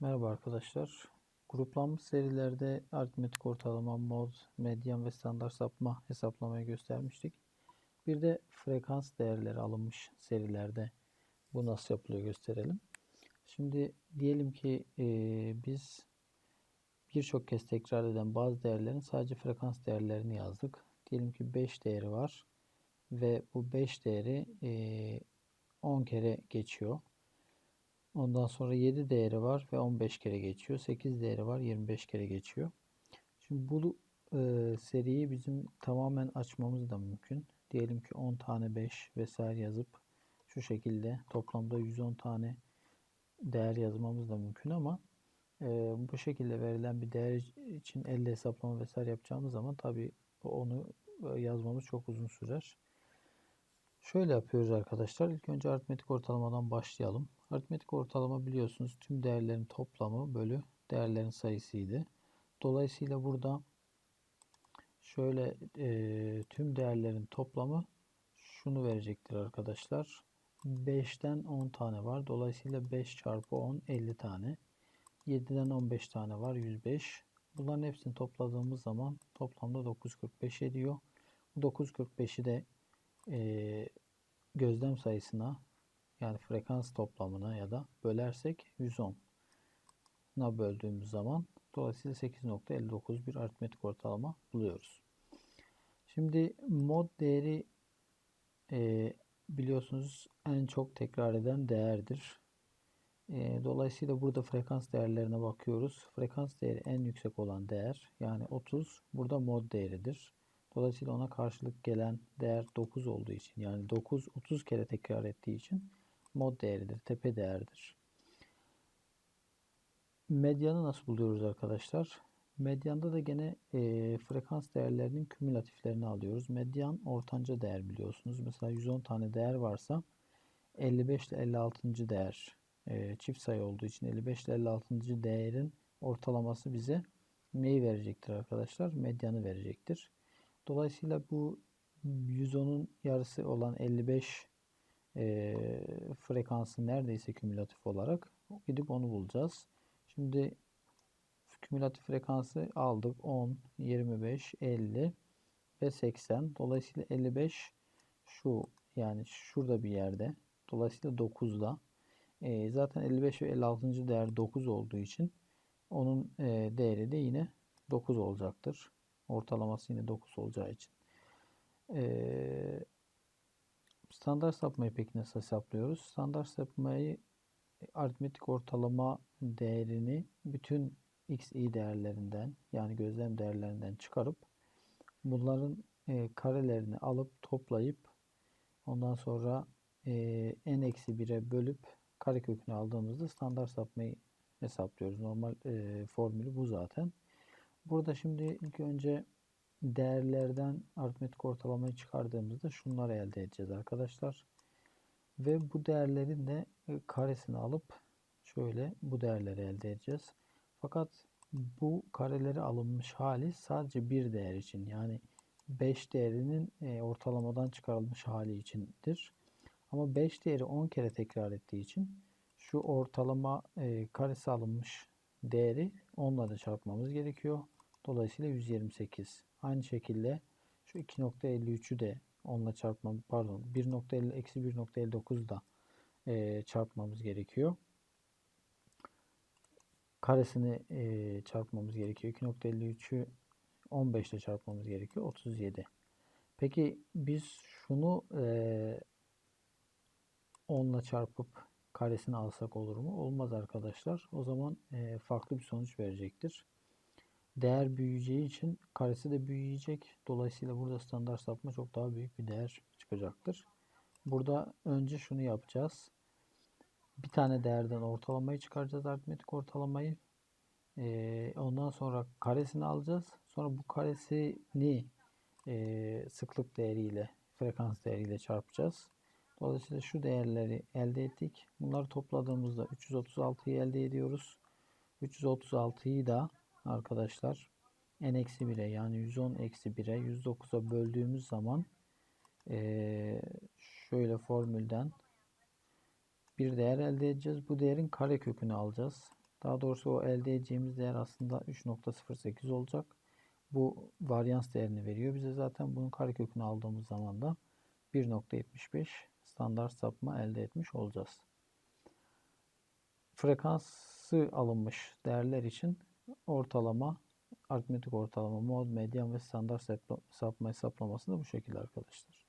Merhaba arkadaşlar. Gruplanmış serilerde aritmetik ortalama, mod, medyan ve standart sapma hesaplamayı göstermiştik. Bir de frekans değerleri alınmış serilerde bu nasıl yapılıyor gösterelim. Şimdi diyelim ki e, biz birçok kez tekrar eden bazı değerlerin sadece frekans değerlerini yazdık. Diyelim ki 5 değeri var ve bu 5 değeri e, 10 kere geçiyor. Ondan sonra 7 değeri var ve 15 kere geçiyor. 8 değeri var 25 kere geçiyor. Şimdi bu e, seriyi bizim tamamen açmamız da mümkün. Diyelim ki 10 tane 5 vesaire yazıp şu şekilde toplamda 110 tane değer yazmamız da mümkün ama e, bu şekilde verilen bir değer için elle hesaplama vesaire yapacağımız zaman tabi onu e, yazmamız çok uzun sürer. Şöyle yapıyoruz arkadaşlar. İlk önce aritmetik ortalamadan başlayalım. Aritmetik ortalama biliyorsunuz tüm değerlerin toplamı bölü değerlerin sayısıydı. Dolayısıyla burada şöyle e, tüm değerlerin toplamı şunu verecektir arkadaşlar. 5'ten 10 tane var. Dolayısıyla 5 çarpı 10 50 tane. 7'den 15 tane var 105. Bunların hepsini topladığımız zaman toplamda 945 ediyor. Bu 945'i de e, gözlem sayısına yani frekans toplamına ya da bölersek 110'a böldüğümüz zaman dolayısıyla 8.59 bir aritmetik ortalama buluyoruz. Şimdi mod değeri e, biliyorsunuz en çok tekrar eden değerdir. E, dolayısıyla burada frekans değerlerine bakıyoruz. Frekans değeri en yüksek olan değer yani 30 burada mod değeridir. Dolayısıyla ona karşılık gelen değer 9 olduğu için yani 9 30 kere tekrar ettiği için mod değeridir, tepe değerdir. Medyanı nasıl buluyoruz arkadaşlar? Medyanda da gene e, frekans değerlerinin kümülatiflerini alıyoruz. Medyan ortanca değer biliyorsunuz. Mesela 110 tane değer varsa 55 ile 56. değer e, çift sayı olduğu için 55 ile 56. değerin ortalaması bize neyi verecektir arkadaşlar? Medyanı verecektir. Dolayısıyla bu 110'un yarısı olan 55 e, frekansı neredeyse kümülatif olarak gidip onu bulacağız. Şimdi kümülatif frekansı aldık 10, 25, 50 ve 80. Dolayısıyla 55 şu yani şurada bir yerde. Dolayısıyla 9'da. E, zaten 55 ve 56. değer 9 olduğu için onun e, değeri de yine 9 olacaktır. Ortalaması yine 9 olacağı için. Ee, standart sapmayı peki nasıl hesaplıyoruz? Standart sapmayı aritmetik ortalama değerini bütün xi değerlerinden yani gözlem değerlerinden çıkarıp bunların e, karelerini alıp toplayıp ondan sonra e, n-1'e bölüp karekökünü aldığımızda standart sapmayı hesaplıyoruz. Normal e, formülü bu zaten. Burada şimdi ilk önce değerlerden aritmetik ortalamayı çıkardığımızda şunları elde edeceğiz arkadaşlar. Ve bu değerlerin de e, karesini alıp şöyle bu değerleri elde edeceğiz. Fakat bu kareleri alınmış hali sadece bir değer için yani 5 değerinin e, ortalamadan çıkarılmış hali içindir. Ama 5 değeri 10 kere tekrar ettiği için şu ortalama e, karesi alınmış değeri onunla da çarpmamız gerekiyor. Dolayısıyla 128. Aynı şekilde şu 2.53'ü de onunla çarpmam pardon 1.50 eksi 1.59 da e, çarpmamız gerekiyor. Karesini e, çarpmamız gerekiyor. 2.53'ü 15 ile çarpmamız gerekiyor. 37. Peki biz şunu e, 10 çarpıp karesini alsak olur mu? Olmaz arkadaşlar. O zaman e, farklı bir sonuç verecektir. Değer büyüyeceği için karesi de büyüyecek. Dolayısıyla burada standart sapma çok daha büyük bir değer çıkacaktır. Burada önce şunu yapacağız. Bir tane değerden ortalamayı çıkaracağız aritmetik ortalamayı. Ee, ondan sonra karesini alacağız. Sonra bu karesini e, sıklık değeriyle, frekans değeriyle çarpacağız. Dolayısıyla şu değerleri elde ettik. Bunları topladığımızda 336'yı elde ediyoruz. 336'yı da arkadaşlar n-1'e yani 110 eksi 1'e 109'a böldüğümüz zaman şöyle formülden bir değer elde edeceğiz. Bu değerin kare kökünü alacağız. Daha doğrusu o elde edeceğimiz değer aslında 3.08 olacak. Bu varyans değerini veriyor bize zaten. Bunun karekökünü aldığımız zaman da 1.75 standart sapma elde etmiş olacağız. Frekansı alınmış değerler için ortalama, aritmetik ortalama, mod, medyan ve standart sapma hesaplaması da bu şekilde arkadaşlar.